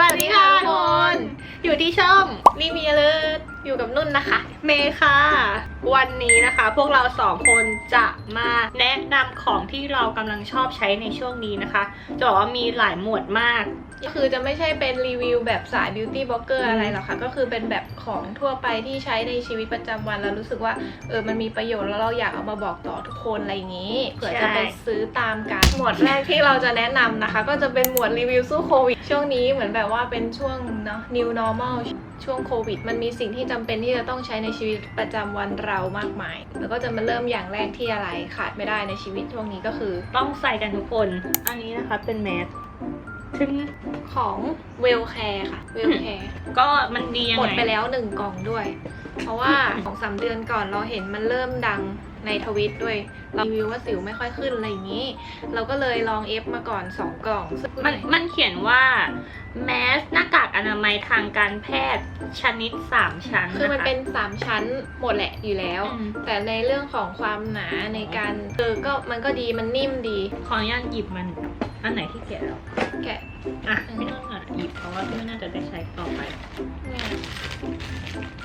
วัสดีค่ะทุกคน อยู่ที่ช่องรีมีเลิศ อยู่กับนุ่นนะคะ เมย์ค่ะ วันนี้นะคะ พวกเราสองคนจะมาแนะนำของที่เรากำลังชอบใช้ในช่วงนี้นะคะ จะบอกว่ามีหลายหมวดมาก ก็คือจะไม่ใช่เป็นรีวิวแบบสายบิวตี้บล็อกเกอร์อะไรหรอกค่ะ ก็คือเป็นแบบของทั่วไปที่ใช้ในชีวิตประจำวันแล้วรู้สึกว่าเออมันมีประโยชน์แล้วเราอยากเอามาบอกต่อทุกคนอะไรอย่างนี้เผื่อจะไปซื้อตามกันหมวดแรกที่เราจะแนะนำนะคะ ก็จะเป็นหมวดรีวิวสู้โควิดช่วงนี้เหมือนแบบว่าเป็นช่วงเนาะ new normal ช่วงโควิด มันมีสิ่งที่จำเป็นที่จะต้องใช้ในชีวิตประจำวันเรามากมาย แล้วก็จะมาเริ่มอย่างแรกที่อะไรขาดไม่ได้ในชีวิตช่วงนี้ก็คือ ต้องใส่กันทุกคน อันนี้นะคะเป็นแมสถึงของเวลแคร์ค่ะเวลแคร์ก็มันดียังหมไงดไปแล้วหนึ่งกล่องด้วย เพราะว่าสองสามเดือนก่อนเราเห็นมันเริ่มดัง ในทวิตด้วยรีวิวว่าสิวไม่ค่อยขึ้นอะไรอย่างนี้ เราก็เลยลองเอฟมาก่อนสองกล่องซึ่งมันมันเขียนว่าแมสหน้ากากอนามัยทางการแพทย์ชนิด 3 ชั้น คือมันนะคะเป็นสามชั้นหมดแหละอยู่แล้วอืมแต่ในเรื่องของความหนาในการเออก็มันก็ดีมันนิ่มดี ขออนุญาตหยิบมัน อันไหนที่แกะแล้วแกะอะไม่ต้องอะหยิบเพราะว่าไม่น่าจะได้ใช้ต่อไปเนี่ย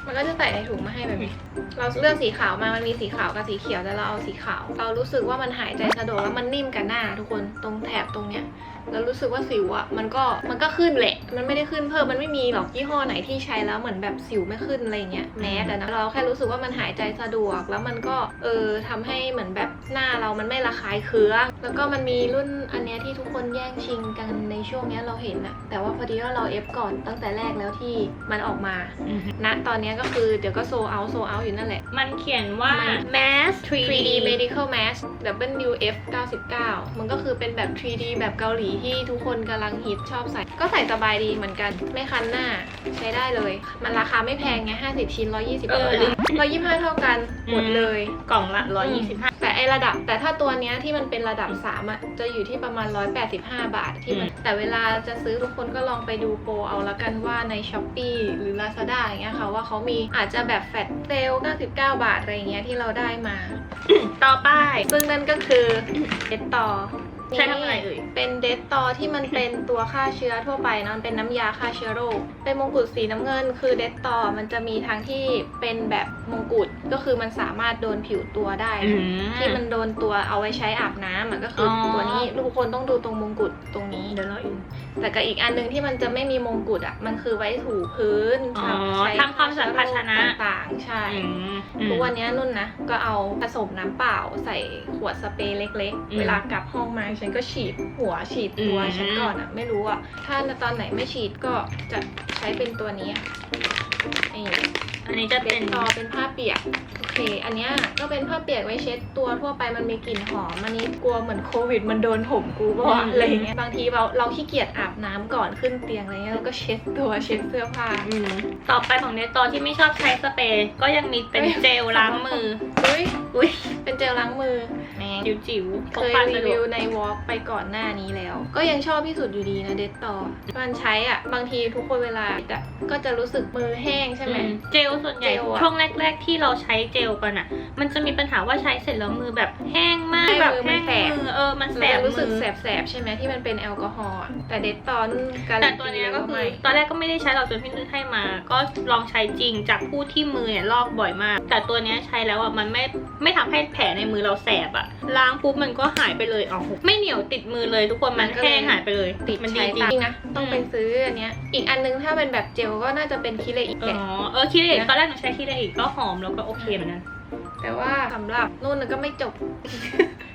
มันก็จะใส่ในถุงมาให้แบบนี้ เราเลือกสีขาวมา มันมีสีขาวกับสีเขียวแต่เราเอาสีขาว เรารู้สึกว่ามันหายใจสะดวกแล้วมันนิ่มกับหน้า ทุกคนตรงแถบตรงเนี้ยแล้วรู้สึกว่าสิวอะมันก็มันก็ขึ้นแหละ มันไม่ได้ขึ้นเพิ่มมันไม่มีหรอกยี่ห้อไหนที่ใช้แล้วเหมือนแบบสิวไม่ขึ้นอะไรเงี้ยแม้แต่นะเราแค่รู้สึกว่ามันหายใจสะดวก แล้วมันก็เออทำให้เหมือนแบบหน้าเรามันไม่ระคายเคืองแล้วก็มันมีรุ่นอันเนี้ยที่ทุกคนแย่งชิงกันในช่วงเนี้ยเราเห็นอะแต่ว่าพอดีว่าเราเอฟก่อนตั้งแต่แรกแล้วที่มันออกมาณตอนเนี้ยก็คือเดี๋ยวก็โซเอาโซเอาอยู่นั่นแหละ มันเขียนว่ามัน mask 3D3D medical mask WF 99 มันก็คือเป็นแบบ 3D แบบเกาหลีที่ทุกคนกำลังฮิตชอบใส่ ก็ใส่สบายดีเหมือนกัน ไม่คันหน้าใช้ได้เลย มันราคาไม่แพงไง50 ชิ้น 120เออบาท125 เท่ากัน หมดเลย กล่องละ 125 แต่ไอระดับ แต่ถ้าตัวเนี้ยที่มันเป็นระดับ3อะจะอยู่ที่ประมาณ 185 บาทที่มันอืมแต่เวลาจะซื้อทุกคนก็ลองไปดูโปรเอาละกันว่าใน s h อ p e e หรือ Lazada อย่างเงี้ยค่ะว่าเขามีอาจจะแบบแฟลตเซล99 บาท อะไรเงี้ยที่เราได้มา ต่อไป ซึ่งนั่นก็คือเดต่อ ใช้ทำอะไรเอ่ย เป็นเดตตอที่มันเป็นตัวฆ่าเชื้อทั่วไปนะมันเป็นน้ำยาฆ่าเชื้อโรค เป็นมงกุฎสีน้ำเงิน คือเดตตอมันจะมีทั้งที่เป็นแบบมงกุฎก็คือมันสามารถโดนผิวตัวได้อืนะมที่มันโดนตัวเอาไว้ใช้อาบน้ำอะก็คือออ ตัวนี้ทุกคนต้องดูตรงมงกุฎตรงนี้ เดี๋ยวเราอีกแต่กับอีกอันหนึงที่มันจะไม่มีมงกุฎอะ มันคือไว้ถูพื้นอ๋อใช้ทำความสะอาดภาชนะ ต่างๆ ใช่อืมทุกวันนี้นุ่นนะ ก็เอาผสมน้ำเปล่าใส่ขวดสเปรย์เล็กอืมๆเวลากลับห้องมาฉันก็ฉีดหัวฉีดตัวอืมฉันก่อนอะไม่รู้อะถ้าตอนไหนไม่ฉีดก็จะใช้เป็นตัวนี้อะนี่อันนี้จะเดเป็นตตอเป็นผ้าเปียกโอเค อันเนี้ยก็เป็นผ้าเปียกไว้เช็ดตัวทั่วไปมันมีกลิ่นหอมอันนี้กลัวเหมือนโควิด มันโดนผมกูเพราะว่าอะไรอย่างเงี้ยบางทีเราเราขี้เกียจอาบน้ำก่อนขึ้นเตียงอะไรเงี้ยเราก็เช็ดตัวเช็ดเสื้อผ้าอืมต่อไปของเนตตอที่ไม่ชอบใช้สเปรย์ก็ยังมีเป็นเอ้ยเจลล้างมืออุ้ยอุ้ยเป็นเจลล้างมือแม งจิ๋วจิ๋วๆพเคกยพารีสะดวิววกในวอล์กไปก่อนหน้านี้แล้ว ก็ยังชอบที่สุดอยู่ดีนะเดตต่อ มันใช้อะ บางทีทุกคนเวลาอะก็จะรู้สึกมือแห้งใช่ไหม อืมเจลส่วนใหญ่เจลอะ ช่วงแรก ๆ ที่เราใช้เจลกันอะ มันจะมีปัญหาว่าใช้เสร็จแล้วมือแบบแห้งมากใช่แบบมือมัแห้นงแสบมือเออมันแสเราบจะรู้สึกมือ แสบๆใช่ไหมที่มันเป็นแอลกอฮอล์อะแต่เดตตอนการัแต่นตัวตีเนี้ยก็ว่าคือไม่ตอนแรกก็ไม่ได้ใช้หรอกจนพี่นุ่นให้มา ก็ลองใช้จริงจากผู้ที่มือเนี่ยลอกบ่อยมาก แต่ตัวเนี้ยใช้แล้วอะมันไม่ไม่ทำให้แผลในมือเราแสบอะล้างปุ๊บมันก็หายไปเลยอ๋อไม่เหนียวติดมือเลยทุกคนมันแห้งหายไปเลยติดมันดีใช้จริตามงจริงนะ ต้องไปซื้ออันเนี้ย อีกอันนึงถ้าเป็นแบบเจลก็น่าจะเป็นคิเลอีกอ๋แหละอเออคิดเองนะตอนแรกหนูใช้คิดเองก็หอมแล้วก็โอเคเหมือนกัน แต่ว่าสำหรับนุ่นน่ะก็ไม่จบ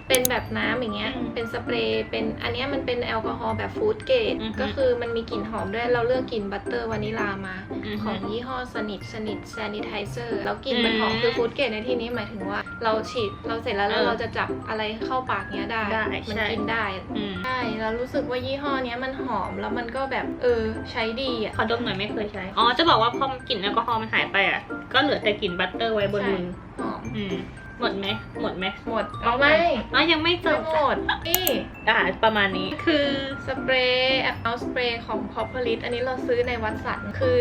เป็นแบบน้ำอย่างเงี้ยอืมเป็นสเปรย์ เป็นอันเนี้ยมันเป็นแอลกอฮอล์แบบฟู้ดเกรด อือฮึก็คือมันมีกลิ่นหอมด้วย เราเลือกกลิ่นบัตเตอร์วานิลามา อือฮึของยี่ห้อสนิทสนิทซ a นิ t i เซอร์ แล้วกลิ่นมันหอมอืมคือฟู้ดเกรดในที่นี้หมายถึงว่า เราฉีดเราเสร็จแล้วแล้วเออเราจะจับอะไรเข้าปากเนี้ยได้ ได้มันใช่ กินได้ อืมใช่แล้วรู้สึกว่ายี่ห้อเนี้ยมันหอมแล้วมันก็แบบเออใช้ดีอะ ขอดมหน่อยไม่เคยใช้ อ๋อ จะบอกว่าพอกลิ่นแอลกอฮอล์มันหายไปอะ ก็เหลือแต่กลิ่นบัตเตอร์ไว้บนมือหอ มอืมหมดไหมหมดไหมหมดเอาไหมอ๋อยังไม่จไม่บหมดนี่อ่าประมาณนี้คือสเปรย์แอปเอาสเปรย์ของ p o p p e r i t อันนี้เราซื้อในวัดสันคือ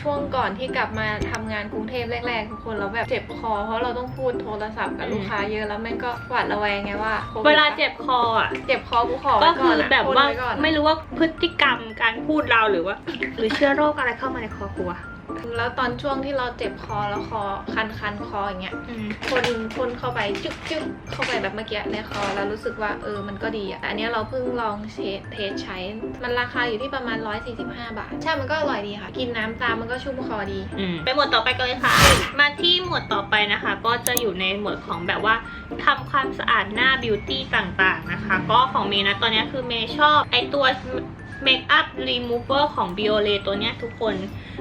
ช่วงก่อนที่กลับมาทำงานกรุงเทพแรกๆทุกคนเราแบบเจ็บคอ เพราะเราต้องพูดโทรศัพท์กับลูกค้าเยอะแล้วแม่งก็หวาดระแวงไงว่าโควิดเวลาเจ็บคออะเจ็บคอกูขอก็ไว้ก่คือนออะแบบพ่นว่าไว้ก่อนไม่รู้ว่าพฤติกรรมการพูดเราหรือว่า หรือเชื้อโรคอะไรเข้ามาในคอกูอะ แล้วตอนช่วงที่เราเจ็บคอแล้วคอคันคันๆคออย่างเงี้ยอืมพ่นพ่นเข้าไปจุ๊บจุ๊บเข้าไปแบบเมื่อกี้ในคอแล้วรู้สึกว่าเออมันก็ดีอะแต่อันเนี้ยเราเพิ่งลองเทสเทสใช้ มันราคาอยู่ที่ประมาณ 145 บาท ใช่ มันก็อร่อยดีค่ะ กินน้ำตามมันก็ชุ่มคอดีอืมไปหมวดต่อไปกันเลยค่ะ มาที่หมวดต่อไปนะคะ ก็จะอยู่ในหมวดของแบบว่าทำความสะอาดหน้าบิวตี้ต่างๆนะคะ ก็ของเมย์นะตอนนี้คือเมย์ชอบไอตัว เมคอัพรีมูเวอร์ของ Biore ตัวเนี้ยทุกคน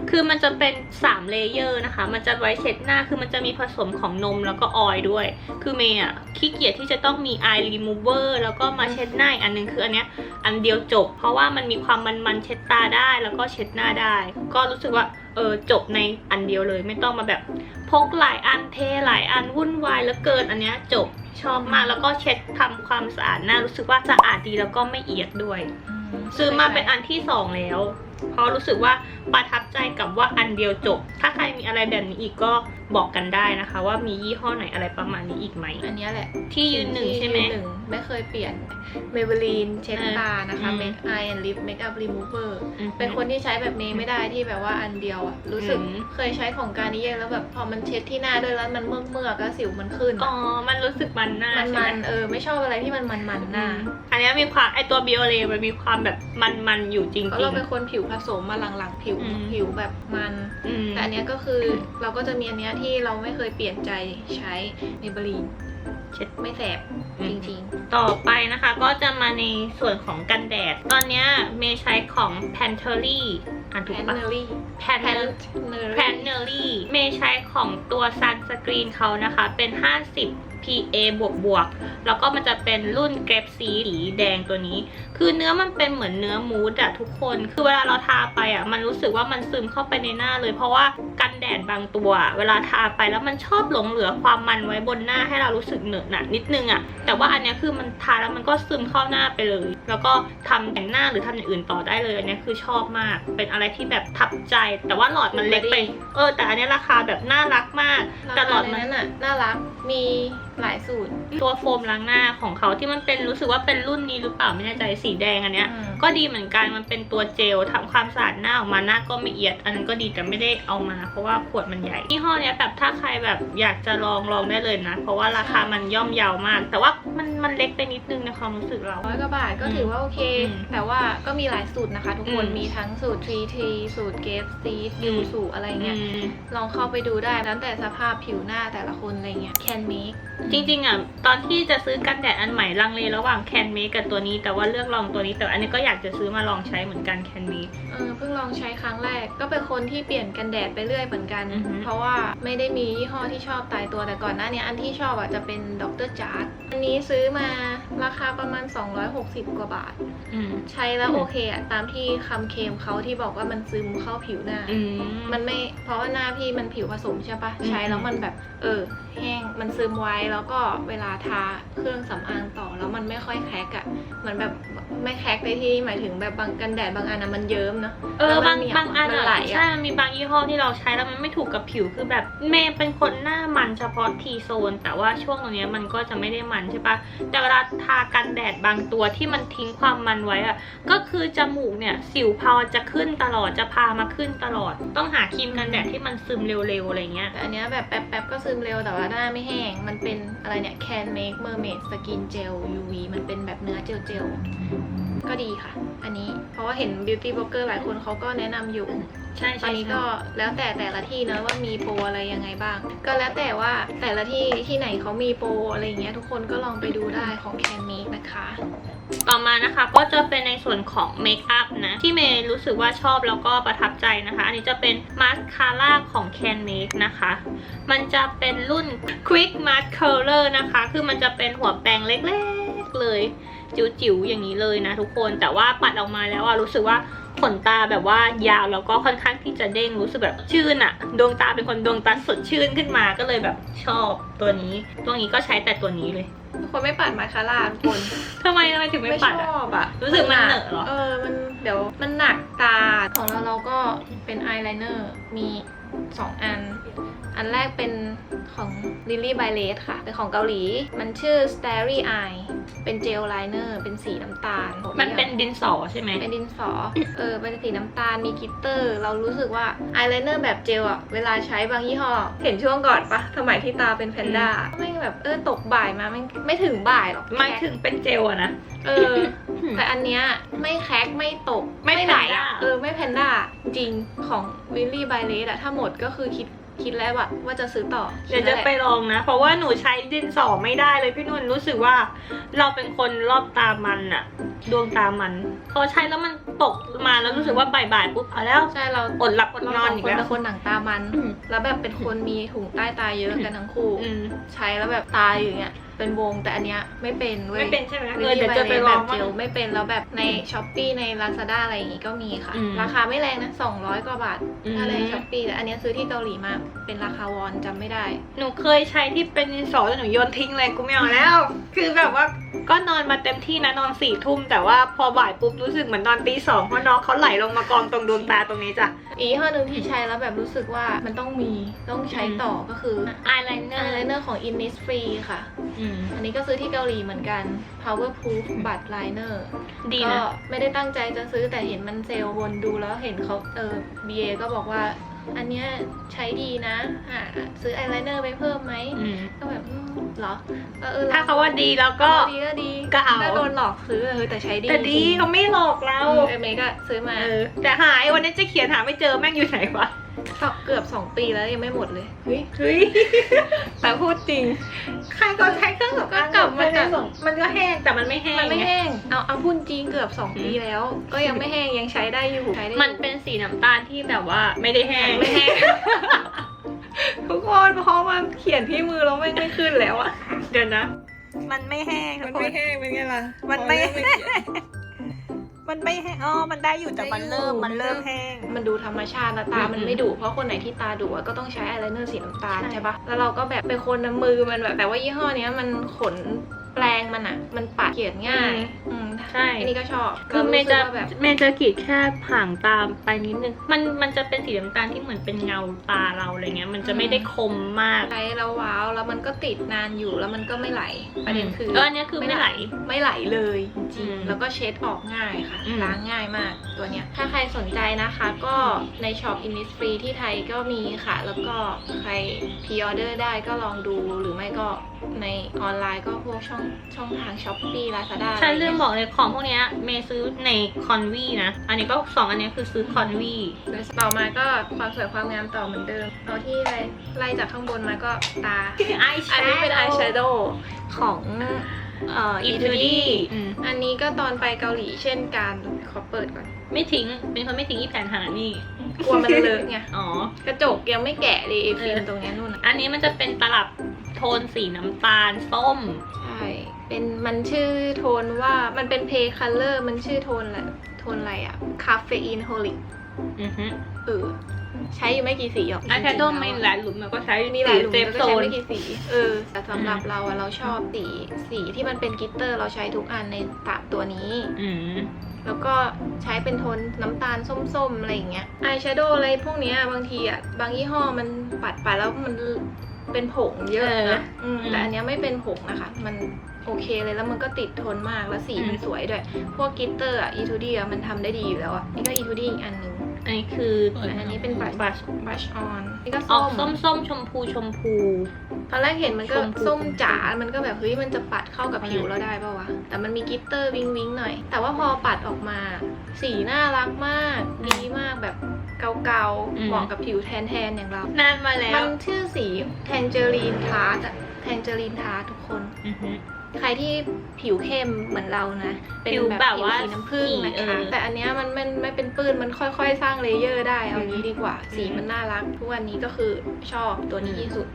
คือมันจะเป็น3เลเยอร์นะคะ มันจะไว้เช็ดหน้า คือมันจะมีผสมของนมแล้วก็ออยด้วย คือเมย์อะขี้เกียจที่จะต้องมี eye remover แล้วก็มาเช็ดหน้าอีกอันหนึงคืออันเนี้ยอันเดียวจบ เพราะว่ามันมีความมันๆเช็ดตาได้ แล้วก็เช็ดหน้าได้ ก็รู้สึกว่าเออจบในอันเดียวเลยไม่ต้องมาแบบพกหลายอันเทหลายอันวุ่นวายแล้วเกินอันเนี้ยจบชอบมากแล้วก็เช็ดทำความสะอาดหน้ารู้สึกว่าสะอาดดีแล้วก็ไม่เอียดด้วย ซื้อมาเป็นอันที่สองแล้วเพราะรู้สึกว่าประทับใจกับว่าอันเดียวจบ ถ้าใครมีอะไรแบบนี้อีกก็บอกกันได้นะคะ ว่ามียี่ห้อไหนอะไรประมาณนี้อีกไหมอันเนี้ยแหละที่ยืนหนึ่งใช่ไหมที่ยืนนึ่งไม่เคยเปลี่ยน Maybelline เช็ดตานะคะอืม Make Eye and Lip Makeup Remover อืมเป็นคนที่ใช้แบบนี้ไม่ได้ที่แบบว่าอันเดียวอะรู้สึกอืมเคยใช้ของการนี้เยอะแล้วแบบพอมันเช็ดที่หน้าด้วยแล้วมันเมือกเมือกๆแล้วสิวมันขึ้นอ๋อมันรู้สึกมันหน้ามันใช่มัไหนๆเออไม่ชอบอะไรที่มันมันมันๆหน้าอันเนี้ยมีความไอตัวบิโอเลมันมีความแบบมันๆอยู่จริงเพราะๆเราเป็นคนผิวผสมมาหลังๆผิวอืมผิวแบบมันอืมแต่อันเนี้ยก็คือเราก็จะมีอันเนี้ยที่เราไม่เคยเปลี่ยนใจใช้ Maybelline เช็ดไม่แสบอืมจริงต่อไปนะคะก็จะมาในส่วนของกันแดด ตอนเนี้ยเมย์ใช้ของ p a n t e r y อ่านๆถูกแพนปะเนอรี่ p a n แพ t e น r เนอแพรี่นเนอรี่เมย์ใช้ของตัวซันสกรีนเขานะคะ เป็น 50 PA บวกบวกแล้วก็มันจะเป็นรุ่นเกรปซีสีแดงตัวนี้ คือเนื้อมันเป็นเหมือนเนื้อมูดอะทุกคน คือเวลาเราทาไปอะมันรู้สึกว่ามันซึมเข้าไปในหน้าเลย เพราะว่ากันแดดบางตัว เวลาทาไปแล้วมันชอบหลงเหลือความมันไว้บนหน้าให้เรารู้สึกเหนอะหนะนิดนึงอะแต่ว่าอันนี้คือมันทาแล้วมันก็ซึมเข้าหน้าไปเลยแล้วก็ทำแต่งหน้าหรือทำอย่างอื่นต่อได้เลยอันเนี้ยคือชอบมาก เป็นอะไรที่แบบทับใจ แต่ว่าหลอดมันเล็กไป เออ แต่อันเนี้ยราคาแบบน่ารักมากราแต่หลคาอดในมันนั้นน่ะน่ารัก มีหลายสูตร ตัวโฟมล้างหน้าของเขาที่มันเป็นรู้สึกว่าเป็นรุ่นนี้หรือเปล่าไม่แน่ใจสีแดงอันเนี้ยอืมก็ดีเหมือนกัน มันเป็นตัวเจลทำความสะอาดหน้าออกมาหน้าก็ไม่เอียด อันนั้นก็ดีแต่ไม่ได้เอามา เพราะว่าขวดมันใหญ่ยี่ห้อเนี้ยแบบถ้าใครแบบอยากจะลองลองได้เลยนะ เพราะว่าราคามันย่อมเยาวมาก แต่ว่ามันมันเล็กไปนิดนึงในความรู้สึกเราร้อยกว่าบาทก็ถือว่าโอเคอืมแต่ว่าก็มีหลายสูตรนะคะ ทุกคนอืมมีทั้งสูตร 3T สูตร g a p Seed อืยูมสูอะไรเงี้ยอืมลองเข้าไปดูได้แล้วแต่สภาพผิวหน้าแต่ละคนอะไรเงี้ย Can make จริงๆอะตอนที่จะซื้อกันแดดอันใหม่ลังเลระหว่างแคนเมกับตัวนี้ แต่ว่าเลือกลองตัวนี้แต่อันนี้ก็อยากจะซื้อมาลองใช้เหมือนกันแคนเมเออเพิ่งลองใช้ครั้งแรกก็เป็นคนที่เปลี่ยนกันแดดไปเรื่อยเหมือนกันอือฮึเพราะว่าไม่ได้มียี่ห้อที่ชอบตายตัวแต่ก่อนหน้าเนี้ยอันที่ชอบอะจะเป็นดรจาร์ดอันนี้ซื้อมาราคาประมาณ 260กว่าบาทอืมใช้แล้วโอเคอะตามที่คำเคลมเขาที่บอกว่ามันซึมเข้าผิวหน้าอืมมันไม่เพราะว่าหน้าพี่มันผิวผสมใช่ปะอืมใช้แล้วมันแบบเออ แห้งมันซึมไว้แล้วก็เวลาทาเครื่องสำอางต่อแล้วมันไม่ค่อยแครกอะเหมือนแบบไม่แครกในที่หมายถึงแบบบางกันแดดบางอันอะมันเยิ้มเนอะเออแล้วมับางเหนียวบางอันมันอะไหลใช่อะมันมีบางยี่ห้อที่เราใช้แล้วมันไม่ถูกกับผิวคือแบบเมย์เป็นคนหน้ามันเฉพาะทีโซน แต่ว่าช่วงตรงเนี้ยมันก็จะไม่ได้มันใช่ปะแต่เวลาทากันแดดบางตัวที่มันทิ้งความมันไว้อะก็คือจมูกเนี่ยสิวพอจะขึ้นตลอดจะพามาขึ้นตลอด ต้องหาครีมกันแดดที่มันซึมเร็วๆอะไรเงี้ยแต่อันเนี้ยแบบแป๊บๆก็ซึมเร็วแต่ว่าหน้าไม่แห้ง มันเป็นอะไรเนี่ย Can Make Mermaid Skin Gel UV มันเป็นแบบเนื้อเจลเจลๆ ก็ดีค่ะ อันนี้เพราะว่าเห็น Beauty Blogger หลายคนเขาก็แนะนำอยู่ ใช่ตอใช่นนี้ก็แล้วแต่แต่ละที่เนอะว่ามีโปรอะไรยังไงบ้าง ก็แล้วแต่ว่าแต่ละที่ที่ไหนเขามีโปรอะไรอย่างเงี้ยทุกคนก็ลองไปดูได้ของ Can Make นะคะ ต่อมานะคะก็จะเป็นในส่วนของเมคอัพนะ ที่เมย์รู้สึกว่าชอบแล้วก็ประทับใจนะคะ อันนี้จะเป็นมาสคาร่าของ Can Make นะคะ มันจะเป็นรุ่น Quick Mask Curler นะคะ คือมันจะเป็นหัวแปรงเล็กๆเลย จิ๋วๆอย่างนี้เลยนะทุกคนแต่ว่าปัดออกมาแล้วอะรู้สึกว่าขนตาแบบว่ายาวแล้วก็ค่อนข้างที่จะเด้งรู้สึกแบบชื่นอะดวงตาเป็นคนดวงตาสดชื่นขึ้นมาก็เลยแบบชอบตัวนี้ ตัวนี้ก็ใช้แต่ตัวนี้เลยคนไม่ปัดมาคาร่าทุกคนทำไมทำไมถึงไม่ไม่ปัดชอะอบอะรู้สึกมันเหนอะเหรอเออมันเดี๋ยวมันหนักตาของเราเราก็เป็นอายไลเนอร์มี สองอัน อันแรกเป็นของ Lily by l a d ค่ะ เป็นของเกาหลี มันชื่อ Starry Eye เป็นเจลไลเนอร์ เป็นสีน้ำตาล มันเป็นดินสอใช่ไหม เป็นดินสอ เออ เป็นสีน้ำตาล มีกลิตเตอร์ เรารู้สึกว่าอายไลเนอร์แบบเจลอะเวลาใช้บางยี่ห้อ เห็นช่วงก่อนปะสมัยที่ตาเป็นแพนด้าไม่งแบบเออตกบ่ายมาไม่ไม่ถึงบ่ายหรอก ไม่ถึงเป็นเจลอะนะ เออ แต่อันเนี้ยไม่แคกไม่ตก ไม่ไหลแพนด้าอะเออ ไม่แพนด้า จริงของวิลลี่บายเลสอะถ้าหมดก็คือคิดคิดแล้วอะว่าจะซื้อต่อเดี๋ยวจะไปลองนะ เพราะว่าหนูใช้ดินสอไม่ได้เลยพี่นุ่นรู้สึกว่า เราเป็นคนรอบตามันอะดวงตามันพอใช้แล้วมันตกมาแล้วรู้สึกว่าบ่ายๆปุ๊บเอาแล้วใช่เราอดหลับอดเรานอนสองอีกคนแล้วเป็นคนหนังตามันอืมแล้วแบบเป็นคนมีถุงใต้ตาเยอะกันทั้งคู่อืมใช้แล้วแบบตาอย่างเงี้ยเป็นวงแต่อันเนี้ยไม่เป็นเว้ยไม่เป็นใช่ไหมเอวิอลลี่บายเดี๋ยวจะไปเลสลแบองบเจลไม่เป็นแล้วแบบในช้อปปีใน Lazada อะไรอย่างงี้ก็มีค่ะ อืมราคาไม่แรงนะ 200 กว่าบาทอืม ถ้าในช้อปปีแต่อันเนี้ยซื้อที่เกาหลีมาเป็นราคาวอนจำไม่ได้ หนูเคยใช้ที่เป็นดินสอแต่หนูโยนทิ้งเลยกูไม่เอาแล้ว คือแบบว่าก็นอนมาเต็มที่นะนอนสี่ทุ่มแต่ว่าพอบ่ายปุ๊บรู้สึกเหมือนนอนตีสองเพราะน้องเขาไหลลงมากองตรงดวงตาตรงนี้จ้ะ อีกยี่ห้อหนึ่งที่ใช้แล้วแบบรู้สึกว่ามันต้องมีต้องใช้ต่อก็คืออายไลเนออายร์ไลเนอร์ของ Innisfree ค่ะ อืม อันนี้ก็ซื้อที่เกาหลีเหมือนกัน Powerproof Butt Liner ดีก็นะไม่ได้ตั้งใจจะซื้อแต่เห็นมันเซลล์วนดูแล้วเห็นเขาเออ BA ก็บอกว่า อันเนี้ยใช้ดีนะหาซื้ออายไลเนอร์ไปเพิ่มไหมอืมก็แบบอืมเหรอก็เออถ้าเขาว่าดีแล้วก็ ดีก็ดีก็เอา ถ้าโดนหลอกซื้อเออแต่ใช้ดีแต่ดีจริงเขาไม่หลอกๆเรา เออเอเมก็ซื้อมา เออแต่หายวันนี้จะเขียนหาไม่เจอแม่งอยู่ไหนวะ สอบเกือบ2ปีแล้วยังไม่หมดเลยเฮ้ยเฮ้ยแต่พูดจริง ใครก็ใช้เครื่องสำอางก็กลับมาจาก มันก็แห้งแต่มันไม่แห้งมันไม่ไงแห้ง เอาเอาพูดจริงเกือบ2อืมปีแล้ว ก็ยังไม่แห้งยังใช้ได้อยู่ใช้ได้อยู่มันเป็นสีน้ำตาลที่แบบว่าไม่ได้แห้งไม่แห้ง ทุกคนพอมาเขียนที่มือแล้วไม่ไม่ขึ้นแล้วอะเดี๋ยวนะ มันไม่แห้งทุกคนเป็นไงล่ะมันไม่ มันไม่แห้งอ๋อมันได้อยู่แต่มันเริ่มมันเริ่มแห้ง มันดูธรรมชาตินะตา มันไม่ดุ เพราะคนไหนที่ตาดุอะก็ต้องใช้อายไลเนอร์สีน้ำตาลใช่ใช่ปะแล้วเราก็แบบเป็นคนนะมือมันแบบ แต่ว่ายี่ห้อเนี้ยมันขน แปลงมันอะมันปัดเขียนง่ายอืมใช่ อันนี้ก็ชอบคือเมย์จะรารู้สึกว่าแบบ เมย์จะกรีดแค่ผ่างตามไปนิดนึง มันมันจะเป็นสีน้ำตาลที่เหมือนเป็นเงาตาเราอะไรเงี้ย มันจะไม่ได้คมมากใช้แล้วว้าวแล้วมันก็ติดนานอยู่แล้วมันก็ไม่ไหลประเด็นคือ เอออันเนี้ยคือไม่ไหล ไม่ไหลเลยจริงอืมๆแล้วก็เช็ดออกง่ายค่ะ อืม ล้างง่ายมากตัวเนี้ย ถ้าใครสนใจนะคะก็ในช็อป Innisfree ที่ไทยก็มีค่ะ แล้วก็ใครพ r ออเดอร์ได้ก็ลองดูหรือไม่ก็ ในออนไลน์ก็พวกช่องช่องทางช้อปปี้ลาซาด้าใช่เรื่องบอกเลยของพวกเนี้ยเมย์ซื้อในคอนวีนะ อันนี้ก็สองอันเนี้ยคือซื้อคอนวีต่อมาก็ความสวยความงามต่อเหมือนเดิมเอาที่ไล่ไล่จากข้างบนมาก็ตาไออันนี้เป็นอายแชโดว์ของเอ่ออีอีทูทูดี้ดี้อันนี้ก็ตอนไปเกาหลีเช่นกันขอเปิดก่อน ไม่ทิ้ง เป็นคนไม่ทิ้งอีแผ่นหานี่ กลัวมันเลอะไง อ๋อ กระจกยังไม่แกะเลยไอ้ฟิล์มเออตรงเนี้ยนู่นอะอันนี้มันจะเป็นตลับโทนสีน้ำตาลส้ม ใช่ เป็นมันชื่อโทนว่ามันเป็นเพย์คัลเลอร์มันชื่อโทนอะไรโทนอะไรอะคาเฟอีนโฮลิกอือฮึ เออ ใช้อยู่ไม่กี่สีหรอกไอแชโดว์ไม่หลายหลุมมันก็ใช้มีหลายหลุมเซฟแล้วก็โซใช้น ไม่กี่สี เออ แต่สำหรับเราอะเราชอบสีสีที่มันเป็นกลิตเตอร์ เราใช้ทุกอันในตะตัวนี้ อืม แล้วก็ใช้เป็นโทนน้ำตาลส้มๆ อะไรอย่างเงี้ยอายแชโดว์อะไรพวกเนี้ยบางทีอะ บางยี่ห้อมันปัดไปแล้วมันเป็นผงเยอะเออนะอืมอืมแต่อันเนี้ยไม่เป็นผงนะคะ มันโอเคเลยแล้วมันก็ติดทนมากแล้วสีอืม มันสวยด้วย พวกกลิตเตอร์อะอีทูดี้อะมันทำได้ดีอยู่แล้วอะนี่ก็อีทูดี้อีกอันหนึ่ง อันนี้คืออันนี้เป็นบัตรบัชบัชออนนี่ก็อส้อกมส้มส้มชมพูชมพู ตอนแรกเห็นมันก็ชมพู ส้มจ๋า มันก็แบบเฮ้ยมันจะปัดเข้ากับผิวเราได้ป่าวะ แต่มันมีกลิตเตอร์วิงวิงหน่อย แต่ว่าพอปัดออกมา สีน่ารักมาก ดีมากแบบเกาๆ เหมาะกับผิวแทนๆ อย่างเรา นานมาแล้มัว นชื่อสีแทงเจอรีนทาร์ตอะแทงเจอรีนทาร์ตทุกคน อือฮึ ใครที่ผิวเข้มเหมือนเรานะ เป็นผิวแบบแบบผิวว่าสีน้ำผึ้งสีนะเอคะ อ แต่อันเนี้ยมันมันไม่เป็นปื้นมันค่อยๆ สร้างเลเยอร์ได้เอาอืมงี้ดีกว่า สีอืมมันน่ารัก ทุกวันนี้ก็คือชอบตัวนี้ที่สุด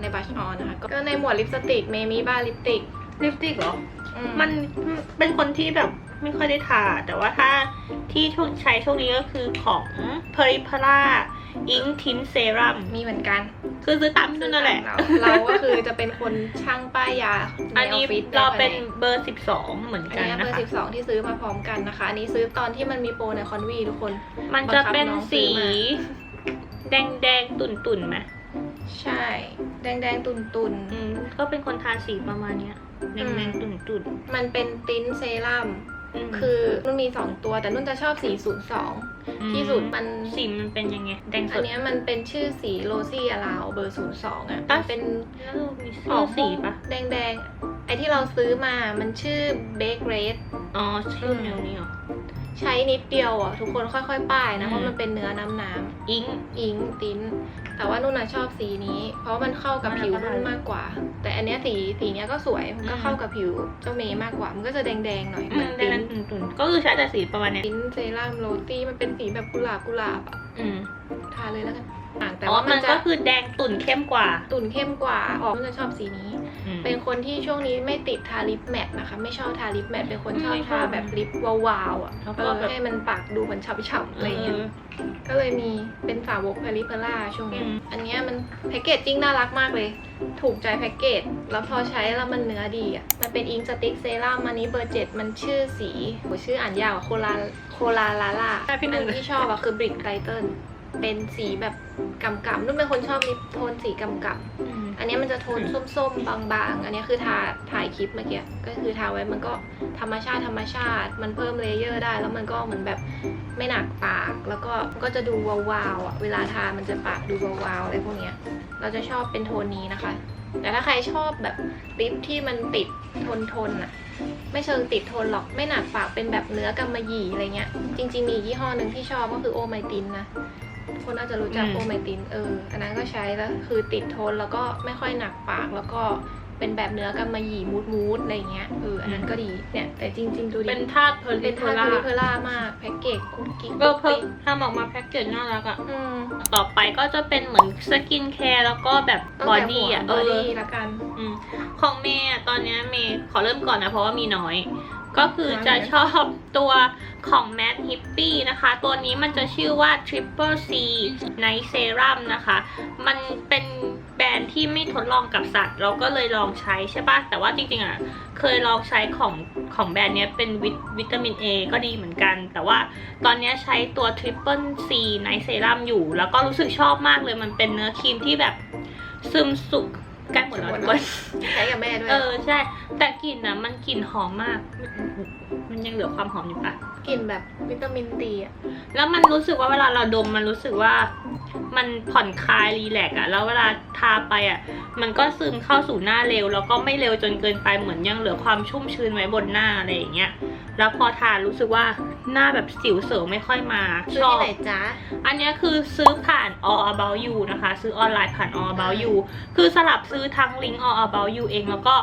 ในบัชออนนะคะ ก็ในหมวดลิปสติกเมมี่บ้าลิปสติกลิปสติกเหรอ อืมันเป็นคนที่แบบไม่ค่อยได้ทาแต่ว่าถ้าที่ช่วงใช้ช่วงนี้ก็คือของ p e r i p a r a อิงทินเซรั่มมีเหมือนกัน คือซื้อตามพี่นุ่นนั่นแหละเราเราก็คือจะเป็นคนช่างป้ายยาในอันนี้ออฟฟิศเราเป็นได้เบอร์ 12 เหมือนอันกันนี้เบนะอร์คะสิบสองที่ซื้อมาพร้อมกันนะคะ อันนี้ซื้อตอนที่มันมีโปรในคอนวีทุกคน มันจะเป็นบังคับน้องซื้สีอมาแดงแดงๆตุ่นตุ่นๆไหมใช่ แดงแดงๆตุนตุนๆอืมก็เป็นคนทาสีประมาณเนี้ยแดงแดงๆตุ่นตุ่นมันเป็นติ้นเซรั่มๆม คือนุ่นมี 2 ตัวแต่นุ่นจะชอบสี02 ที่สุดมันสีมันเป็นยังไง แดงสอันดเนี้ยมันเป็นชื่อสีโรซี่อลาวเบอร์ 02อะอะมันเป็นแล้วมีอเสื้ออกสีปะแดงแดงๆไอที่เราซื้อมามันชื่อเบ k เรดอ๋อชื่อแนวนี้เหรอ ใช้นิดเดียวอะ ทุกคนค่อยๆป้ายนะอืมเพราะมันเป็นเนื้อน้ำน้ำอิงอิงติ้น แต่ว่านุ่นนะชอบสีนี้ เพราะมันเข้ากับผิวนุ่นมากกว่า แต่อันเนี้ยสีสีเนี้ยก็สวยมันก็เข้ากับผิวเจ้าเมย์มากกว่า มันก็จะแดงๆหน่อยอืเหมืมอนแดติ้งนๆตุ่นตุ่นๆก็คือใช้แต่สีประมาณเนี้ยติ้นเซรั่มโรตี้มันเป็นสีแบบกุหลาบกุหลาบอะอืมทาเลยแล้วกัน อะแต่อ๋อว่ามัมันนจะก็คือแดงตุ่นเข้มกว่า ตุ่นเข้มกว่าออกมันจะชอบสีนี้อืมเป็นคนที่ช่วงนี้ไม่ติดทาลิปแมทนะคะ ไม่ชอบทาลิปแมทเป็นคนชอบไม่ชอทาบแบบลิปวาวๆอะแล้วก็เออแบบให้มันปากดูเหมือนฉ่ำๆอะไรเงี้ยก็เลยมีเป็นสาวกพาริเพล่าช่วงเนี้ยอืมอันเนี้ยมันแพ็กเกจจิ้งน่ารักมากเลย ถูกใจแพ็กเกจ แล้วพอใช้แล้วมันเนื้อดีอะ มันเป็นอิงสติ๊กเซรั่มอันนี้เบอร์เจ็ดมันชื่อสีโหชื่ออ่านยาวอะโคลาโคลาลาล่าใช่พี่หนึ่อังนที่ชอบอะคือบริกไกเติล เป็นสีแบบกำกับนุ่นเป็นคนชอบลิปโทนสีกำกับอืมอันเนี้ยมันจะโทนส้มๆ บางๆ อันเนี้ยคือทาถ่ายคลิปเมื่อกี้ก็คือทาไว้มันก็ธรรมชาติธรรมชาติ มันเพิ่มเลเยอร์ได้ แล้วมันก็เหมือนแบบไม่หนักปาก แล้วก็ก็จะดูวาวๆอะเวลาทามันจะปากดูวาวๆอะไรพวกเนี้ย เราจะชอบเป็นโทนนี้นะคะ แต่ถ้าใครชอบแบบลิปที่มันติดทนๆอะไม่เชิงติดทนหรอกไม่หนักปากเป็นแบบเนื้อกำมะหยี่อะไรเงี้ย จริงๆมีอีกยี่ห้อหนึ่งที่ชอบก็คือโอไมตินนะ คนน่าจะรู้จักอืม โอไมตินเออ อันนั้นก็ใช้แล้วคือติดทนแล้วก็ไม่ค่อยหนักปากแล้วก็เป็นแบบเนื้อกำมะหยี่มูดมูดๆอะไรเงี้ยเอออันนั้นก็ดีเนี่ยแต่จริง ๆ ดูดิเป็นธาตุเพลิเป็นเพท่าล่าทูริเพล่ามากแพ็กเกจคุกกิ๊กเออเพิ่มทำออกมาแพ็กเกจน่ารักอะ อืมต่อไปก็จะเป็นเหมือนสกินแคร์แล้วก็แบบตั้งบอแต่ดี้หัวอะบเอออดี้ละกัน อืมของเมย์อะตอนเนี้ยเมย์ขอเริ่มก่อนนะเพราะว่ามีน้อย ก็คือจะชอบตัวของ Mad Hippie นะคะ ตัวนี้มันจะชื่อว่า Triple C Night Serum นะคะ มันเป็นแบรนด์ที่ไม่ทดลองกับสัตว์ เราก็เลยลองใช้ใช่ปะแต่ว่าจริงๆอะเคยลองใช้ของของแบรนด์เนี้ยเป็นวิตวิตามิน A ก็ดีเหมือนกัน แต่ว่าตอนเนี้ยใช้ตัว Triple C Night Serum อยู่ แล้วก็รู้สึกชอบมากเลยมันเป็นเนื้อครีมที่แบบซึมสุก ใกล้หมดแล้วทุกคนใช้กับแม่ด้วย เออใช่ แต่กลิ่นนะมันกลิ่นหอมมาก มันยังเหลือความหอมอยู่ปะ กลิ่นแบบวิตามินดีอะแล้วมันรู้สึกว่าเวลาเราดมมันรู้สึกว่า มันผ่อนคลายรีแลกซ์อะแล้วเวลาทาไปอะมันก็ซึมเข้าสู่หน้าเร็ว แล้วก็ไม่เร็วจนเกินไปเหมือนยังเหลือความชุ่มชื้นไว้บนหน้าอะไรอย่างเงี้ย แล้วพอทารู้สึกว่าหน้าแบบสิวเสริมไม่ค่อยมาซื้อชอที่บไหนจ๊ะ อันเนี้ยคือซื้อผ่าน All About You นะคะ ซื้อออนไลน์ผ่าน All About You คือสลับซื้อทั้งลิงก์ All About You เองแล้วก็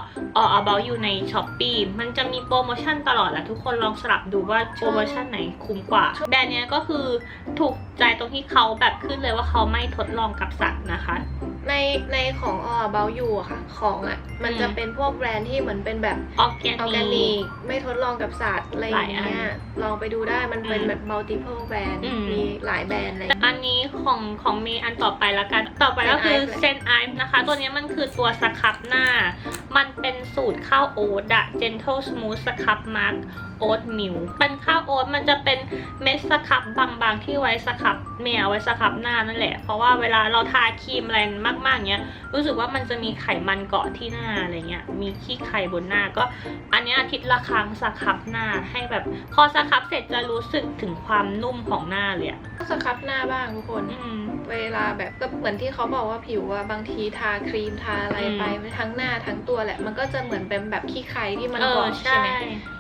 All About You ใน s h อ p e e มันจะมีโปรโมชั่นตลอดแหละทุกคนลองสลับดูว่าโปรโมชั่นไหนคุ้มกว่า แบรนด์เนี้ยก็คือถูกใจตรงที่เขาแบบขึ้นเลยว่าเขาไม่ทดลองกับสัตว์นะคะ ในในของออเบลยูอะค่ะ ของอะมันอืมจะเป็นพวกแบรนด์ที่เหมือนเป็นแบบออร์แกออร์แกนิกไม่ทดลองกับสัตว์อะไรอย่างหลายเงี้ยอัลองไปดูได้มันเป็นอืมแบบ multiple แบรนด์อืมมีหลายแบรนด์อะไรอันนี้ของของเมย์อันต่อไปละกันต่อไปก็คือ Zen Ive เซนไอฟ์นะคะ ตัวนี้มันคือตัวสครับหน้า มันเป็นสูตรข้าวโอ๊ตอะ gentle smooth สครับมาร์กโอ๊ตมิลเป็นข้าวโอ๊ตมันจะเป็นเม็ดสครับบางๆที่ไว้สครับเมย์เอาไว้สครับหน้านั่นแหละ เพราะว่าเวลาเราทาครีมอะไรมากๆเนี้ยรู้สึกว่ามันจะมีไขมันเกาะที่หน้าอะไรเงี้ยมีขี้ไข่บนหน้าก็ อันเนี้ยอาทิตย์ละครั้งสครับหน้าให้แบบพอสครับเสร็จจะรู้สึกถึงความนุ่มของหน้าเลยอะก็สครับหน้าบ้างทุกคนอืม เวลาแบบก็เหมือนที่เขาบอกว่าผิวอะบางทีทาครีมทาอะไรอืมไปทั้งหน้าทั้งตัวแหละ มันก็จะเหมือนเป็นแบบขี้ไครที่มันเออเกาะใช่ใช่ไหม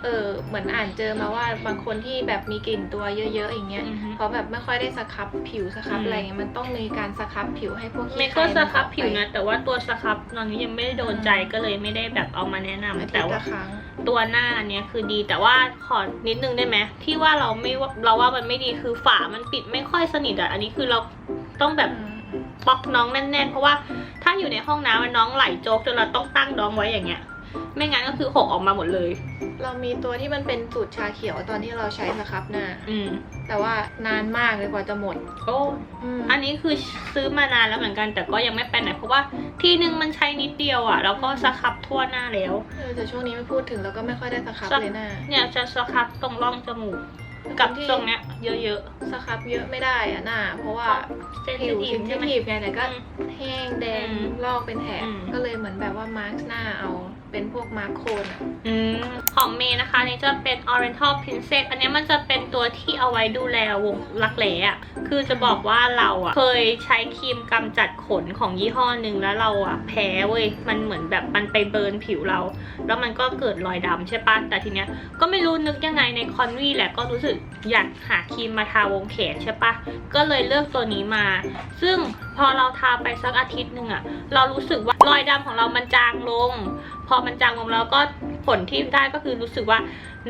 เออเหมือนอ่านเจอมาว่าบางคนที่แบบมีกลิ่นตัวเยอะๆอย่างเงี้ยอือฮึเพราะแบบไม่ค่อยได้สครับผิวสครับอืมอะไรเงี้ยมันต้องมีการสครับผิวให้พวกขี้เมย์ไครก็สมันครับออกไปผิวนะแต่ว่าตัวสครับตอนนี้ยังไม่ได้โดนใจก็เลยไม่ได้แบบเอามาแนะนำอาทิแต่ตย์ว่าละครั้ง ตัวหน้าอันเนี้ยคือดีแต่ว่าขอนิดนึงได้ไหมที่ว่าเราไม่ว่าเราว่ามันไม่ดีคือฝามันปิดไม่ค่อยสนิทอะอันนี้คือเราต้องแบบบล็อกน้องแน่นๆ เพราะว่าถ้าอยู่ในห้องน้ำมันน้องไหลโจกจนเราต้องตั้งน้องไว้อย่างเงี้ย ไม่งั้นก็คือหกออกมาหมดเลย เรามีตัวที่มันเป็นสูตรชาเขียวตอนที่เราใช้สครับหน้า อืมแต่ว่านานมากเลยกว่าจะหมดโอ้อืมอันนี้คือซื้อมานานแล้วเหมือนกัน แต่ก็ยังไม่ไปไหนเพราะว่าทีนึงมันใช้นิดเดียวอะแล้วก็สครับทั่วหน้าแล้ว เออแต่ช่วงนี้ไม่พูดถึงแล้วก็ไม่ค่อยได้สครับสักเลยหน้าเนี่ยจะสครับตรงร่องจมูกกับที่ตรงเนี้ยเยอะสครับเยอะไม่ได้อะหน้า เพราะว่าๆเซนผิซิวทีเซฟนซิใช่ไหม ทีฟไงแต่ก็อืมแห้งแดงอืมลอกเป็นแถบอืม ก็เลยเหมือนแบบว่ามาร์กหน้าเอา เป็นพวกมาร์โคนอะอมของเมย์นะคะอันนี่จะเป็น Oriental Princess อันนี้มันจะเป็นตัวที่เอาไว้ดูแลวงรักแร้อะคือจะบอกว่าเราอะเคยใช้ครีมกำจัดขนของยี่ห้อหนึ่งแล้วเราอะแพ้เว้ย มันเหมือนแบบมันไปเบิร์นผิวเรา แล้วมันก็เกิดรอยดำใช่ปะแต่ทีเนี้ยก็ไม่รู้นึกยังไงในคอนวีแหละก็รู้สึกอยากหาครีมมาทาวงแขนใช่ปะก็เลยเลือกตัวนี้มา ซึ่งพอเราทาไปสักอาทิตย์หนึ่งอะเรารู้สึกว่ารอยดำของเรามันจางลง พอมันจางลงแล้วก็ผลที่ได้ก็คือรู้สึกว่า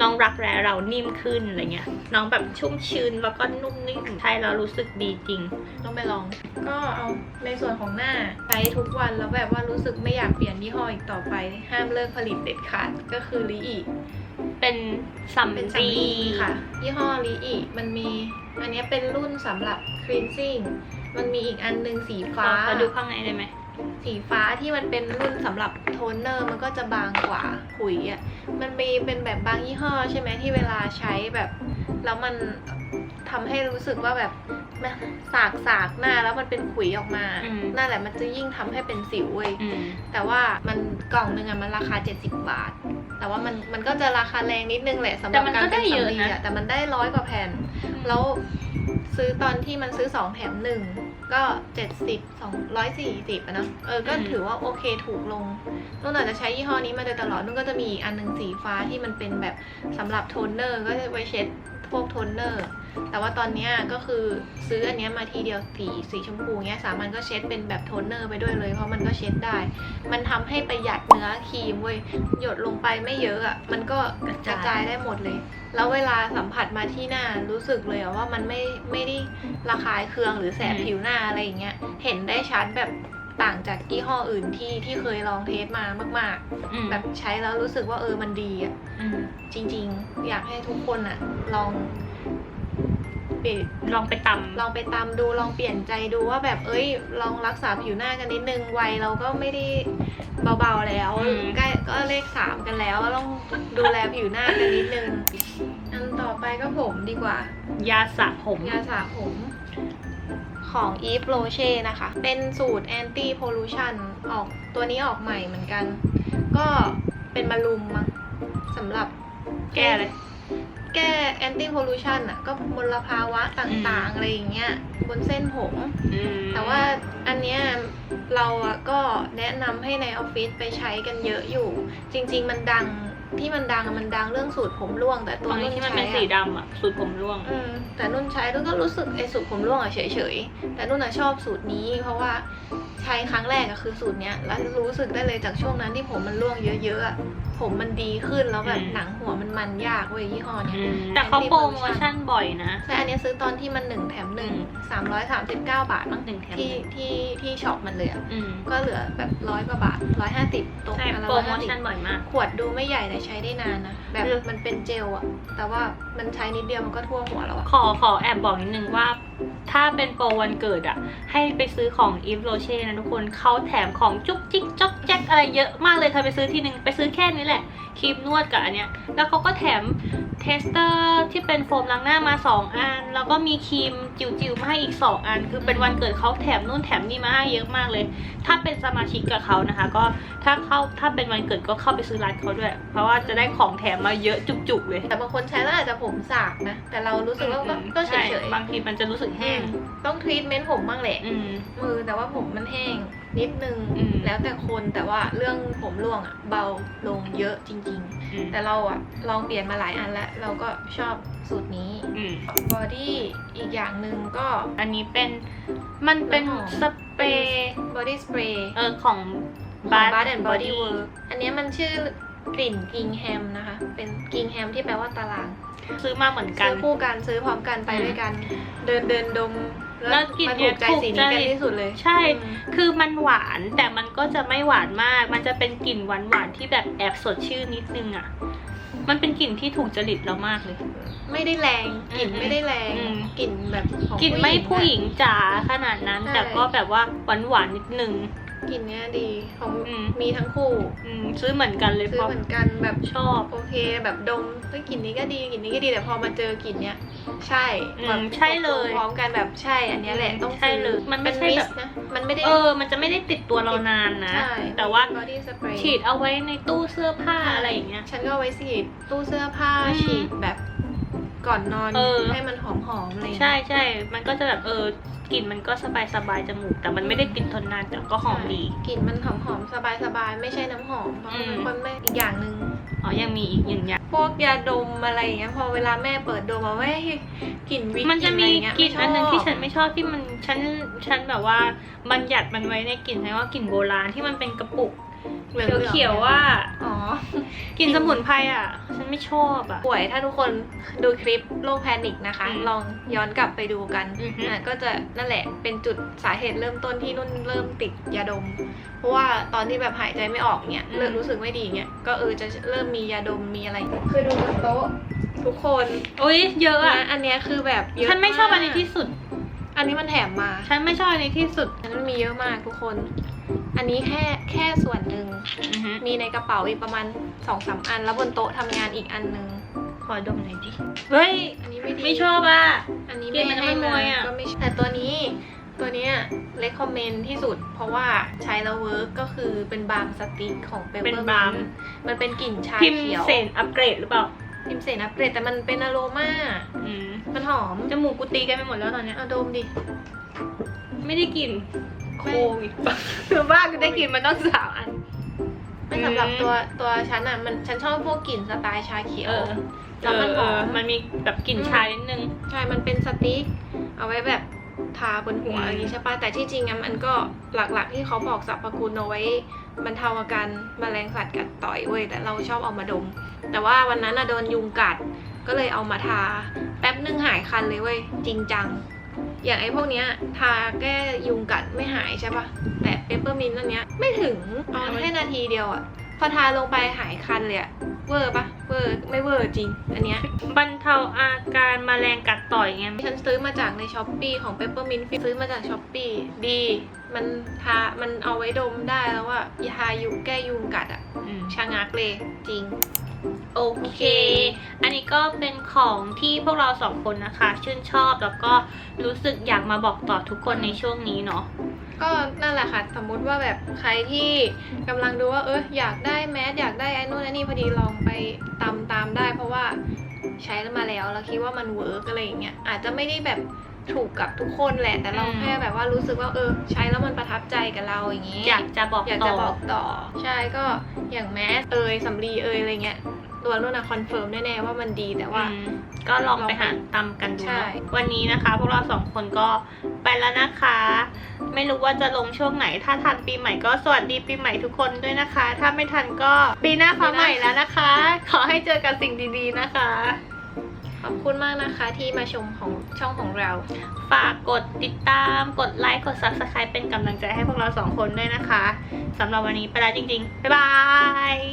น้องรักแร้เรานิ่มขึ้นอะไรเงี้ย น้องแบบชุ่มชื้นแล้วก็นุ่มนิ่มใช่แล้วรู้สึกดีจริง ต้องไปลอง ก็เอาในส่วนของหน้าใช้ทุกวันแล้วแบบว่ารู้สึกไม่อยากเปลี่ยนยี่ห้ออีกต่อไป ห้ามเลิกผลิตเด็ดขาดก็คือลีอีเป็นสัมเป็นรีสำลีค่ะ ยี่ห้อลีอีมันมี อันเนี้ยเป็นรุ่นสำหรับ cleansing มันมีอีกอันหนึงสีฟ้าขอดูข้างในได้ไหม สีฟ้าที่มันเป็นรุ่นสำหรับโทนเนอร์มันก็จะบางกว่าขุยอะ มันมีเป็นแบบบางยี่ห้อใช่ไหมที่เวลาใช้แบบแล้วมันทำให้รู้สึกว่าแบบมันสากสากๆหน้าแล้วมันเป็นขุยออกมาอืมนั่นแหละมันจะยิ่งทำให้เป็นสิวเว้ยอืมแต่ว่ามันกล่องหนึ่งอะมันราคา 70 บาท แต่ว่ามันมันก็จะราคาแรงนิดนึงแหละสำหแต่รับมันการก็เป็ได้นเยอะสำลีนะอะแต่มันได้ร้อยกว่าแผ่น แล้วซื้อตอนที่มันซื้อ2แถมหนึ่ง ก็70 240อะเนอะเออก็อืมถือว่าโอเคถูกลงนุ่นอาจจะใช้ยี่ห้อนี้มาโดยตลอดนุ่นก็จะมีอีกอันหนึงสีฟ้าที่มันเป็นแบบสำหรับโทนเนอร์ก็จะไว้เช็ดพวกโทนเนอร์ แต่ว่าตอนเนี้ยก็คือซื้ออันเนี้ยมาทีเดียวสีสีชมพูเนี้ยสามันก็เช็ดเป็นแบบโทนเนอร์ไปด้วยเลย เพราะมันก็เช็ดได้ มันทำให้ประหยัดเนื้อครีมเว้ยหยดลงไปไม่เยอะอะมันก็กระจายได้หมดเลย แล้วเวลาสัมผัสมาที่หน้ารู้สึกเลยอะว่ามันไม่ไม่ได้ระคายเคืองหรือแสบอืมผิวหน้าอะไรอย่างเงี้ยเห็นได้ชัดแบบต่างจากยี่ห้ออื่นที่ที่เคยลองเทสมามากอืมๆแบบใช้แล้วรู้สึกว่าเออมันดีอะอืมจริง ๆ อยากให้ทุกคนอะ ลอง เปลี่ยนลองไปตำลองไปตามดูลองเปลี่ยนใจดูว่าแบบเอ้ย ลองรักษาผิวหน้ากันนิดนึงวัยเราก็ไม่ได้เบาๆแล้วอืม ใกล้ก็เลขสามกันแล้วต้องดูแลผิวหน้ากันนิดนึงอันต่อไปก็ผมดีกว่า ยาสระผม ยาสระผมของ Eve Roche นะคะ เป็นสูตร anti pollution ออกตัวนี้ออกใหม่เหมือนกัน ก็เป็นมารุมมั้งสำหรับแก้เลย แก้ anti pollution อะก็มลภาวะต่างๆ อะไรอย่างเงี้ยบนเส้นผมอืมแต่ว่าอันเนี้ยเราอะก็แนะนำให้ในออฟฟิศไปใช้กันเยอะอยู่ จริง ๆ มันดังที่มันดังอะมันดังเรื่องสูตรผมร่วง แต่ตัตวรงนี้นุ่นที่มันใช้เป็นอะสีดำอะสูตรผมร่วงอืมแต่นุ่นใช้นุ่นก็รู้สึกไอ้สูตรผมร่วงอะเฉยๆแต่นุ่นอะชอบสูตรนี้ เพราะว่า ใช้ครั้งแรกอะคือสูตรเนี้ยแล้วรู้สึกได้เลยจากช่วงนั้นที่ผมมันร่วงเยอะๆอะผมมันดีขึ้นแล้วแบบอืมหนังหัวมันมันยากเว้ยยี่ห้อเนี้ยอืมแต่เขาโปรโมชั่นบ่อยนะใช่อันเนี้ยซื้อตอนที่มันหนึ่งแถมหนึ่งอืมสามร้อยสามสิบเก้าบาทมั้งหนึ่งแถมที่หนึ่งที่ที่ช็อปมันเลยอะอืมก็เหลือแบบร้อยกว่าบาทร้อยห้าสิบตกใช่อันละโปรร้อยโมห้าสิบชั่นบ่อยมาก ขวดดูไม่ใหญ่แต่ใช้ได้นานนะแบบเลือกมันเป็นเจลอะแต่ว่ามันใช้นิดเดียวมันก็ทั่วหัวแล้วอะขอขอแอบบอกนิดนึงว่าถ้าเป็นโปรวันเกิดอะให้ไปซื้อของอีฟโรเช่นะทุกคนเขาแถมของจุ๊กจิ๊กจ๊อกแจ๊กอะไรเยอะมากเลยเธอไปซื้อทีนึงไปซื้อแค่นี้แหละครีมนวดกับอันเนี้ย แล้วเขาก็แถมเทสเตอร์ที่เป็นโฟมล้างหน้ามา 2 อัน แล้วก็มีครีมจิ๋วๆมาให้อีก 2 อัน คือเป็นวันเกิดเขาแถมนู่นแถมนี่มาให้เยอะมากเลย ถ้าเป็นสมาชิกกับเขานะคะ ก็ถ้าเข้าถ้าเป็นวันเกิดก็เข้าไปซื้อร้านเขาด้วย เพราะว่าจะได้ของแถมมาเยอะจุกๆเลย แต่บางคนใช้แล้วอาจจะผมสากนะ แต่เรารู้สึกว่าก็ก็เฉใช่ยบางทีมันจะรู้สึกๆแห้ง ต้องทรีทเมนต์ผมบ้างแหละ อืม มือแต่ว่าผมมันแห้ง นิดนึงอืม แล้วแต่คนแต่ว่าเรื่องผมร่วงอะเบาลงเยอะจริง อืมๆ แต่เราอะลองเปลี่ยนมาหลายอันแล้ว เราก็ชอบสูตรนี้อืมบอดี้อีกอย่างหนึ่งก็ อันนี้เป็นมันเป็นน้ำหอม สเปรย์บอดี้สเปรย์เออของ บา Bath ร์ and and Body Body Work อันเนี้ยมันชื่อกลิ่นกิงแฮมนะคะ เป็นกิงแฮมที่แปลว่าตาราง ซื้อมาเหมือนกันซื้อคู่กันซื้อพร้อมกันไปอืมด้วยกัน เดินเดินดม แล้วกลิ่นมาเนี่ถูยกใจถูกสีใจนี้กันที่สุดเลย ใช่อืมคือมันหวานแต่มันก็จะไม่หวานมาก มันจะเป็นกลิ่นหวานหวานๆที่แบบแอบสดชื่นนิดนึงอะ มันเป็นกลิ่นที่ถูกจริตเรามากเลย ไม่ได้แรงกลิ่นอืมไม่ได้แรงอืมกลิ่นแบบของกลิ่นไม่ผู้หญิอะงจ๋าขนาดนั้นใช่แต่ก็แบบว่าหวานหวานๆนิดนึง กลิ่นเนี้ยดีของอืม มีทั้งคู่อืมซื้อเหมือนกันเลยซื้เพอราะเหมือนกันแบบชอบ โอเคแบบดมเฮ้ยกลิ่นนี้ก็ดีกลิ่นนี้ก็ดีแต่พอมาเจอกลิ่นเนี้ยใช่อืมแบบใช่เลยพร้อมกันแบบใช่อันเนี้ยแหละต้องใช่เลยมันไม่ใช่ป็แบบสนะมันไม่ได้ เออ มันจะไม่ได้ติดตัวเรานานนะ ใช่ แต่ว่าบอดี้สเปรย์ฉีดเอาไว้ในตู้เสื้อผ้าอะไรอย่างเงี้ย ฉันก็เอาไว้ฉีดตู้เสื้อผ้าอืมฉีดแบบก่อนนอนเออ ให้มันหอมๆอะไรอย่างใช่เงี้ยใช่ มันก็จะแบบเออ กลิ่นมันก็สบายสบายๆจมูก แต่มันไม่ได้ติดทนนานแต่ก็หอมดีกลิ่นมันหอมๆสบายๆไม่ใช่น้ำหอมเพราะอืมมันคนไม่อีกอย่างหนึ่งอ๋อยังมีอีกอย่างอย่างพวกยาดมอะไรอย่างเงี้ยพอเวลาแม่เปิดดมมาว่ากลิ่นวิกมันจะมีอไรเงี้ยกลิ่นไชบอันหนึงที่ฉันไม่ชอบที่มันฉันฉันแบบว่าบัญญัติมันไว้ในกลิ่นใช้ว่ากลิ่นโบราณที่มันเป็นกระปุก หลืองๆเขียวๆว่า อ๋อกลิ่นสมุนไพรอะ ฉันไม่ชอบอะ ป่วยถ้าทุกคนดูคลิปโรคแพนิคนะคะอืมลองย้อนกลับไปดูกันอือฮึอะก็จะนั่นแหละ เป็นจุดสาเหตุเริ่มต้นที่นุ่นเริ่มติดยาดม เพราะว่าตอนที่แบบหายใจไม่ออกเนี่ยเริ่มรู้สึกไม่ดีเนี่ย ก็เออจะเริ่มมียาดมมีอะไร คือดูบนโต๊ะทุกคนอุ้ยเยอะอะนะอันเนี้ยคือแบบเยอะฉันไม่ชอบอันนี้มากที่สุด อันนี้มันแถมมา ฉันไม่ชอบอันนี้ที่สุด อันนั้นมีเยอะมากทุกคน อันนี้แค่แค่ส่วนหนึ่ง อือฮึมีในกระเป๋าอีกประมาณสองสามอัน แล้วบนโต๊ะทำงานอีกอันหนึ่งขอดมหน่อยดิ เฮ้ย อันนี้ไม่ดี ไม่ชอบอะ อันนี้กลิ่นมันให้มวยอะก็ไม่ชอบแต่ตัวนี้ตัวเนี้ยเลคคอมเมนที่สุด เพราะว่าใช้แล้วเวิร์กก็คือเป็นบาล์มสติ๊กของเปเปอร์เป็นบาล์ม มันเป็นกลิ่นชาพิมพ์เขียวเซนอัปเกรดหรือเปล่า พิมพ์เสนาเปรตแต่มันเป็นอโรมาอืมมันหอมจมูกกูตีกันไปหมดแล้วตอนเนี้ยเอาดมดิ ไม่ได้กลิ่น โคไม่งอีกคือบ้ากูได้กลิ่นมันต้องสามอัน ไม่สำหรับอืมตัวตัวฉันอะมันฉันชอบพวกกลิ่นสไตล์ชาเขียวเออแล้วมันหอมเมันมีแบบกลิ่นชานิดนึง ใช่ มันเป็นสติ๊ก เอาไว้แบบทาบนหัวอืมอย่างนี้ใช่ปะแต่ที่จริงอะมันก็หลักๆที่เขาบอกสรรพคุณเอาไว้บรรเทาอาการแมลงสัตว์กัดต่อยเว้ยแต่เราชอบเอามาดม แต่ว่าวันนั้นอะโดนยุงกัดก็เลยเอามาทา แป๊บนึงหายคันเลยเว้ยจริงจัง อย่างไอ้พวกเนี้ยทาแก้ยุงกัดไม่หายใช่ปะแต่เปเปอร์มินต์อันเนี้ยไม่ถึงเอาแค่นาทีเดียวอะพอทาลงไปหายคันเลยอะเวอร์ปะเวอร์ไม่เวอร์จริง อันเนี้ยบรรเทาอาการแมลงกัดต่อยไงฉันซื้อมาจากในช้อปปีของ Peppermint ซื้อมาจากช้อปปีดี มันทา มันเอาไว้ดมได้แล้วว่ายายุงแก้ยุงกัดอะอืมชะงักเลยจริง โอเค อันนี้ก็เป็นของที่พวกเราสองคนนะคะ ชื่นชอบแล้วก็รู้สึกอยากมาบอกต่อทุกคนในช่วงนี้เนาะก็นั่นแหละค่ะ สมมุติว่าแบบใครที่กำลังดูว่าเอออยากได้แมสอยากได้ไอ้นู่นไอ้นี่พอดีลองไปตามตามได้ เพราะว่าใช้มาแล้วแล้วคิดว่ามันเวิร์กอะไรอย่างเงี้ยอาจจะไม่ได้แบบ ถูกกับทุกคนแหละ แต่เราอืมแค่แบบว่ารู้สึกว่าเออ ใช้แล้วมันประทับใจกับเราอย่างงี้ อยากจะบอกอยากต่จะอบอกต่อ ใช่ก็อย่างแมสเอยสำลีเอยอะไรเงี้ยตัวนุ่นอะคอนเฟิร์มแน่ๆว่ามันดีแต่ว่าอืมก็ลองไปหาตามกันดูใช่เนาะวันนี้นะคะ พวกเราสองคนก็ไปแล้วนะคะ ไม่รู้ว่าจะลงช่วงไหน ถ้าทันปีใหม่ก็สวัสดีปีใหม่ทุกคนด้วยนะคะ ถ้าไม่ทันก็ปีหน้าฟ้าใหม่แล้วนะคะ ขอให้เจอกับสิ่งดีๆนะคะ ขอบคุณมากนะคะที่มาชมของช่องของเรา ฝากกดติดตาม กดไลค์ กด subscribe เป็นกำลังใจให้พวกเราสองคนด้วยนะคะสำหรับวันนี้ไปแล้วจริงๆ บ๊ายบาย